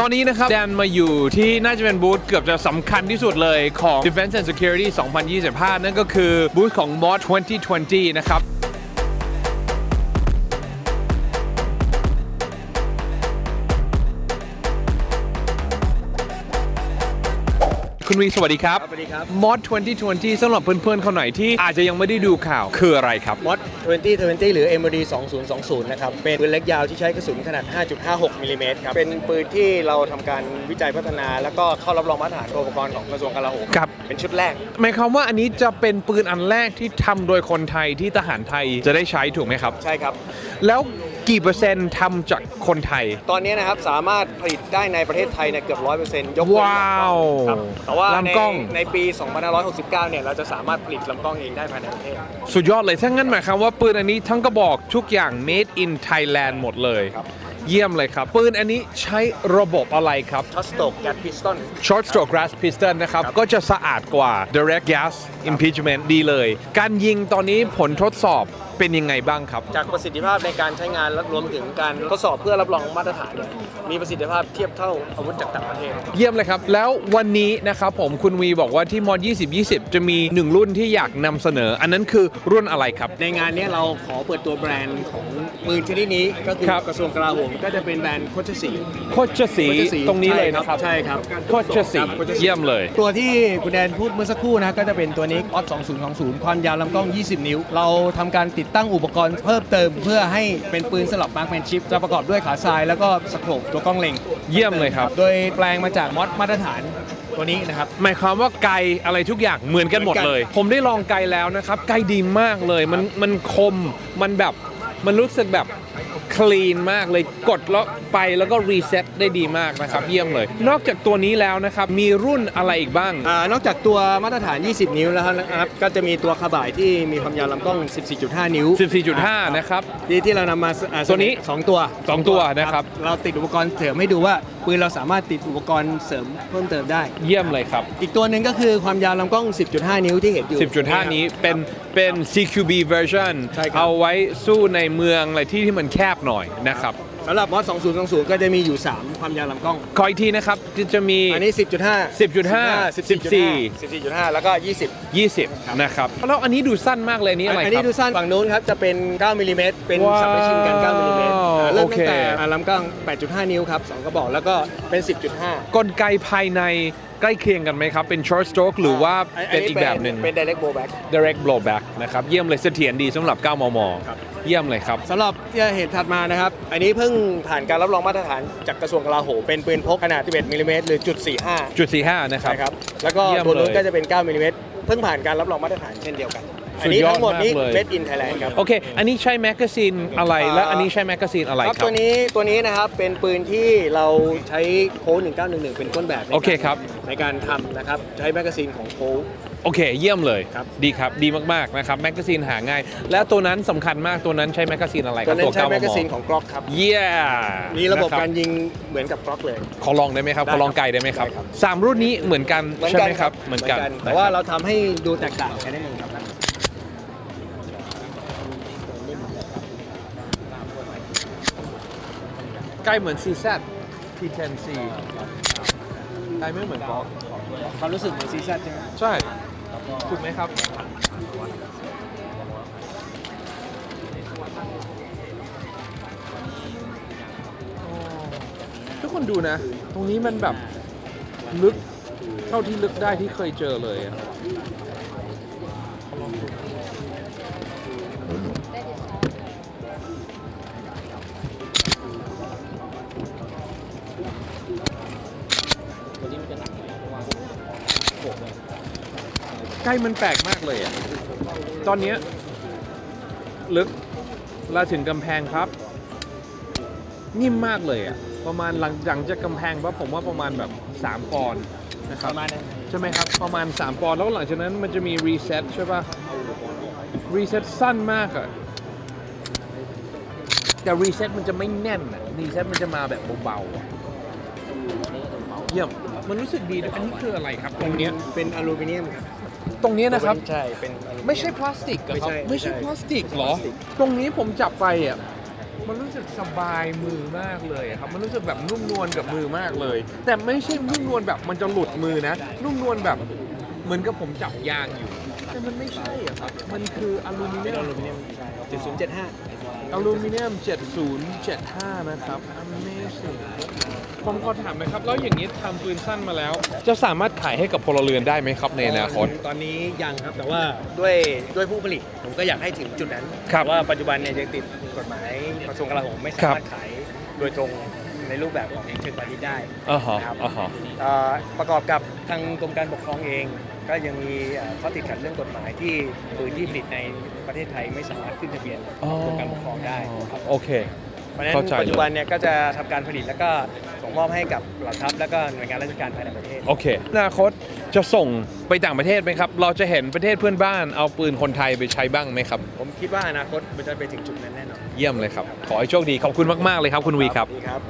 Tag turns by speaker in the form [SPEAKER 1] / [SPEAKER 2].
[SPEAKER 1] ตอนนี้นะครับ แดนมาอยู่ที่น่าจะเป็นบูธเกือบจะสำคัญที่สุดเลยของ Defense and Security 2025 นั่นก็คือบูธของ MOD 2020 นะครับ คุณวีสวัสดีครับ
[SPEAKER 2] สวัสดีครับ
[SPEAKER 1] MOD 2020สำหรับเพื่อนๆเขาหน่อยที่อาจจะยังไม่ได้ดูข่าวคืออะไรครับ
[SPEAKER 2] มอด2020 หรือ MOD 2020 นะครับ เป็นปืนเล็กยาวที่ใช้กระสุนขนาด 5.56มิลลิเมตรครับ เป็นปืนที่เราทำการวิจัยพัฒนา แล้วก็เข้ารับรองมาตรฐานอุปกรณ์ของกระทรวงกลาโหม
[SPEAKER 1] ครับ
[SPEAKER 2] เป็นชุดแรก
[SPEAKER 1] หมายความว่าอันนี้จะเป็นปืนอันแรกที่ทำโดยคนไทยที่ทหารไทยจะได้ใช้ถูกไหมครับ
[SPEAKER 2] ใช่ครับ
[SPEAKER 1] แล้ว กี่เปอร์เซ็นต์ทำจากคนไทย
[SPEAKER 2] ตอนนี้นะครับสามารถผลิตได้ในประเทศไทยเนี่ยเกือบ100%ยกเว้น
[SPEAKER 1] ว้าว
[SPEAKER 2] ครับแต่ว่าใน
[SPEAKER 1] ลำกล้อง
[SPEAKER 2] ในปี 2569 เนี่ยเราจะสามารถผลิตลำกล้องเองได้ภายในประเทศ
[SPEAKER 1] สุดยอดเลยถ้างั้นหมายความว่าปืนอันนี้ทั้งกระบอกทุกอย่าง made in Thailand หมดเลย
[SPEAKER 2] ครับ
[SPEAKER 1] เยี่ยมเลยครับ ปืนอันนี้ใช้ระบบอะไรครับ
[SPEAKER 2] ช็อตสโตกแกตพิสตัน
[SPEAKER 1] short stroke gas piston นะครับ
[SPEAKER 2] ครับ
[SPEAKER 1] ก็จะสะอาดกว่า direct gas impeachment ดีเลย การยิงตอนนี้ผลทดสอบเป็นยังไงบ้างครับ
[SPEAKER 2] จากประสิทธิภาพในการใช้งานและรวมถึงการทดสอบเพื่อรับรองมาตรฐานเนี่ยมีประสิทธิภาพเทียบเท่าอาวุธจากต่างประเทศ
[SPEAKER 1] เยี่ยมเลยครับ แล้ววันนี้นะครับผมคุณวีบอกว่าที่มอ2020 จะมีหนึ่งรุ่นที่อยากนำเสนอ อันนั้นคือรุ่นอะไรครับ
[SPEAKER 2] ในงานเนี้ยเราขอเปิดตัวแบรนด์ของปืนชนิดนี้ก็คือ
[SPEAKER 1] ครับ
[SPEAKER 2] กระทรวงกลาโหมก็จะเป็นแบรนด์โคชสี
[SPEAKER 1] โคชสีตรงนี้เลยนะครับ
[SPEAKER 2] ใช่ครับ
[SPEAKER 1] โคชสี
[SPEAKER 2] ครับโคช
[SPEAKER 1] เยี่ยมเลย
[SPEAKER 2] ตัวที่คุณแดนพูดเมื่อสักครู่นะก็จะเป็นตัวนี้ออส2020 ความยาวลำกล้อง 20 นิ้ว เราทำการติดตั้งอุปกรณ์เพิ่มเติม เพื่อให้เป็นปืนสลับมาร์กแมนชิปจะประกอบด้วยขาทรายแล้วก็สโคปตัวกล้องเล็ง
[SPEAKER 1] เยี่ยมเลยครับ
[SPEAKER 2] โดยแปลงมาจากมอดมาตรฐานตัวนี้นะครับ
[SPEAKER 1] หมายความว่าไกลอะไรทุกอย่างเหมือนกันหมดเลย ผมได้ลองไกลแล้วนะครับไกลดีมากเลยมันมันคมมันแบบมันรู้สึกแบบ คลีนมากเลยกดแล้วไปแล้วก็รีเซ็ตได้ดีมากนะครับ เยี่ยมเลย นอกจากตัวนี้แล้วนะครับ มีรุ่นอะไรอีกบ้าง
[SPEAKER 2] อานอกจากตัวมาตรฐาน 20 นิ้วแล้วนะครับ ก็จะมีตัวขบ่ายที่มีความยาวลำกล้อง 14.5 นิ้ว
[SPEAKER 1] 14.5 นะครับ
[SPEAKER 2] ที่ที่เรานำมาอ่า
[SPEAKER 1] ตัวนี้
[SPEAKER 2] สองตัว
[SPEAKER 1] สองตัวนะครับ
[SPEAKER 2] เราติดอุปกรณ์เสริมให้ดูว่าปืนเราสามารถติดอุปกรณ์เสริมเพิ่มเติมได้
[SPEAKER 1] เยี่ยมเลยครับ
[SPEAKER 2] อีกตัวหนึ่งก็คือความยาวลำกล้อง 10.5 นิ้วที่เห็นอยู่
[SPEAKER 1] 10.5 นี้เป็นเป็น CQB version
[SPEAKER 2] ใช่ครับ
[SPEAKER 1] เอาไว้สู้ในเมืองอะไรที่ที่มันแคบหน่อยนะครับ
[SPEAKER 2] สำหรับมอส2020 ก็จะมีอยู่ 3 ความยาวลำกล้อง
[SPEAKER 1] ขออีกทีนะครับจะมี
[SPEAKER 2] อันนี้ 10.5
[SPEAKER 1] 10.5
[SPEAKER 2] 14 14.5 แล้วก็ 20
[SPEAKER 1] 20 นะครับ แล้วอันนี้ดูสั้นมากเลยอันนี่อะไร
[SPEAKER 2] อัน
[SPEAKER 1] ค
[SPEAKER 2] นี้
[SPEAKER 1] รับ
[SPEAKER 2] ดูสั้นฝั่งนู้นครับจะเป็น 9มิลลิเมตรเป็น
[SPEAKER 1] ว้าว
[SPEAKER 2] สับเปชินกัน 9มิลลิเมตรอ่าเริ่ม
[SPEAKER 1] โอเค
[SPEAKER 2] ตั้งแต่อ่าลำกล้อง 8.5 นิ้วครับสองกระบอกแล้วก็เป็น 10.5
[SPEAKER 1] กลไกภายใน ใกล้เคียงกันไหมครับ เป็น short stroke หรือว่าเป็นอีกแบบหนึ่ง
[SPEAKER 2] เป็น direct blowback
[SPEAKER 1] direct blowback นะครับ เยี่ยมเลยเสถียรดีสำหรับ 9 มม
[SPEAKER 2] ครับ
[SPEAKER 1] เยี่ยมเลยครับ
[SPEAKER 2] สำหรับที่เหตุถัดมานะครับ อันนี้เพิ่งผ่านการรับรองมาตรฐานจากกระทรวงกลาโหมเป็นปืนพกขนาด 11มิลลิเมตรหรือจุด45
[SPEAKER 1] จุด 45 นะครับ
[SPEAKER 2] ใช่ครับ แล้วก็
[SPEAKER 1] เยี่ยม
[SPEAKER 2] ตัวนู้น
[SPEAKER 1] เลย
[SPEAKER 2] ก็จะเป็น 9มิลลิเมตรเพิ่งผ่านการรับรองมาตรฐานเช่นเดียวกัน
[SPEAKER 1] สุ
[SPEAKER 2] อัน
[SPEAKER 1] ด
[SPEAKER 2] นี้
[SPEAKER 1] ยอด
[SPEAKER 2] ทั้งหมดนี้
[SPEAKER 1] มากเลย
[SPEAKER 2] made in Thailand ครับ
[SPEAKER 1] โอเค อันนี้ใช้แมกกาซีนอะไรและอันนี้ใช้แมกกาซีนอะไร
[SPEAKER 2] ครับ
[SPEAKER 1] ครับ
[SPEAKER 2] ตัวนี้ตัวนี้นะครับเป็นปืนที่เราใช้โค้ด1911 เป็นต้นแบบใน
[SPEAKER 1] โอเคครับ
[SPEAKER 2] ในการทำนะครับใช้แมกกาซีนของโค้ด
[SPEAKER 1] โอเค เยี่ยมเลย
[SPEAKER 2] ครับ
[SPEAKER 1] ดีครับ ดีมาก ๆ นะครับ แมกกาซีนหาง่าย แล้วตัวนั้นสำคัญมาก ตัวนั้นใช้แมกกาซีนอะไรค
[SPEAKER 2] ตั
[SPEAKER 1] รั
[SPEAKER 2] ว
[SPEAKER 1] บ
[SPEAKER 2] นั้
[SPEAKER 1] ตัวน
[SPEAKER 2] ใช้
[SPEAKER 1] 9
[SPEAKER 2] แม
[SPEAKER 1] ม
[SPEAKER 2] กกาซีน
[SPEAKER 1] ม
[SPEAKER 2] ของกล็อกครับ
[SPEAKER 1] เยี่ย
[SPEAKER 2] มีระบบ
[SPEAKER 1] นค
[SPEAKER 2] การยิงเหมือนกับกล็อกเลย
[SPEAKER 1] ขอลองได้ไหมครับ
[SPEAKER 2] ได้
[SPEAKER 1] ขอลองไกลได้ไหมครับ
[SPEAKER 2] ได้ครับ
[SPEAKER 1] สามรุ่นนี้เหมือนกัน
[SPEAKER 2] เหมือน
[SPEAKER 1] ใช่
[SPEAKER 2] กัน
[SPEAKER 1] ไหมครับ เหมือนกัน
[SPEAKER 2] แต่ว่าเราทำให้ดูแตกต่างกันนิดนึง ครับ
[SPEAKER 1] ใกล้เหมือน CZ P10C ใกล้ไม่เหมือนกอล์ฟ
[SPEAKER 2] ความรู้สึกเหมือนซีซั่นใช่ไหม
[SPEAKER 1] ใช่ถูกไหมครับ ทุกคนดูนะ ตรงนี้มันแบบลึก เท่าที่ลึกได้ที่เคยเจอเลยอะ ใกล้มันแปลกมากเลยอะตอนเนี้ยลึกเราถึงกำแพงครับ นิ่มมากเลยอะประมาณหลังหลังจากกำแพงว่าผมว่าประมาณแบบ3ปอนด์นะครับ
[SPEAKER 2] ประมาณนั้น
[SPEAKER 1] ใช่ไหมครับ ประมาณ 3 ปอนด์แล้วหลังจากนั้นมันจะมีรีเซ็ตใช่ป่ะรีเซ็ตสั้นมากอะแต่รีเซ็ตมันจะไม่แน่นอะรีเซ็ตมันจะมาแบบเบาๆอะเยี่ยมมันรู้สึกดีด้วยอันนี้คืออะไรครับตรงเนี้ย
[SPEAKER 2] เป็นอลูมิเนียมครับ
[SPEAKER 1] ตรงเนี้ยนะครับ
[SPEAKER 2] ใช่เป็นอลูเนีย
[SPEAKER 1] ไม่ใช่พลาสติกเหรอครับ
[SPEAKER 2] ไม่
[SPEAKER 1] ไม่
[SPEAKER 2] ใช่
[SPEAKER 1] ใช่
[SPEAKER 2] ไม่ใช่
[SPEAKER 1] พลาสติกเหรอ
[SPEAKER 2] พลาสติก
[SPEAKER 1] ตรงนี้ผมจับไปอะมันรู้สึกสบายมือมากเลยอะครับ มันรู้สึกแบบนุ่มนวลกับมือมากเลย แต่ไม่ใช่นุ่มนวลแบบมันจะหลุดมือนะ นุ่มนวลแบบเหมือนกับผมจับยางอยู่ แต่มันไม่ใช่อะครับ มันคืออลูมิเนียม
[SPEAKER 2] อลูมิเนียม7075
[SPEAKER 1] อลูมิเนียม 7075 นะครับ Amazing ผมขอถามหน่อยครับ แล้วอย่างนี้ทำปืนสั้นมาแล้ว จะสามารถขายให้กับพลเรือนได้ไหมครับในอนาคต
[SPEAKER 2] ตอนนี้ยังครับแต่ว่าด้วยด้วยผู้ผลิตผมก็อยากให้ถึงจุดนั้น
[SPEAKER 1] ครับ
[SPEAKER 2] ว่าปัจจุบันเนี่ยยังติดกฎหมายกระทรวงกลาโหมไม่สามารถขายโดยตรงในรูปแบบของเชิงพาณิชย์ได้
[SPEAKER 1] อ่าฮะ
[SPEAKER 2] นะครับ
[SPEAKER 1] อ่าฮะ
[SPEAKER 2] เอ่อประกอบกับทางกรมการปกครองเอง ก็ยังมีเอ่อข้อติดขัดเรื่องกฎหมายที่ปืนที่ผลิตในประเทศไทยไม่สามารถขึ้นทะเบียนกรมการปกครองได้ครับ
[SPEAKER 1] โอเค
[SPEAKER 2] เพราะฉะนั้น
[SPEAKER 1] เข้าใจ
[SPEAKER 2] ปัจจุบันเนี่ยก็จะทำการผลิตแล้วก็ส่งมอบให้กับเหล่าทัพแล้วก็หน่วยงานราชการภายในประเทศ
[SPEAKER 1] โอเคอนาคตจะส่งไปต่างประเทศไหมครับ เราจะเห็นประเทศเพื่อนบ้านเอาปืนคนไทยไปใช้บ้างไหมครับ
[SPEAKER 2] ผมคิดว่าอนาคตมันจะไปถึงจุดนั้นแน่นอน
[SPEAKER 1] เยี่ยมเลยครับ ขอให้โชคดี ขอบคุณมาก ๆ เลยครับ คุณวีครับ
[SPEAKER 2] ดีครับ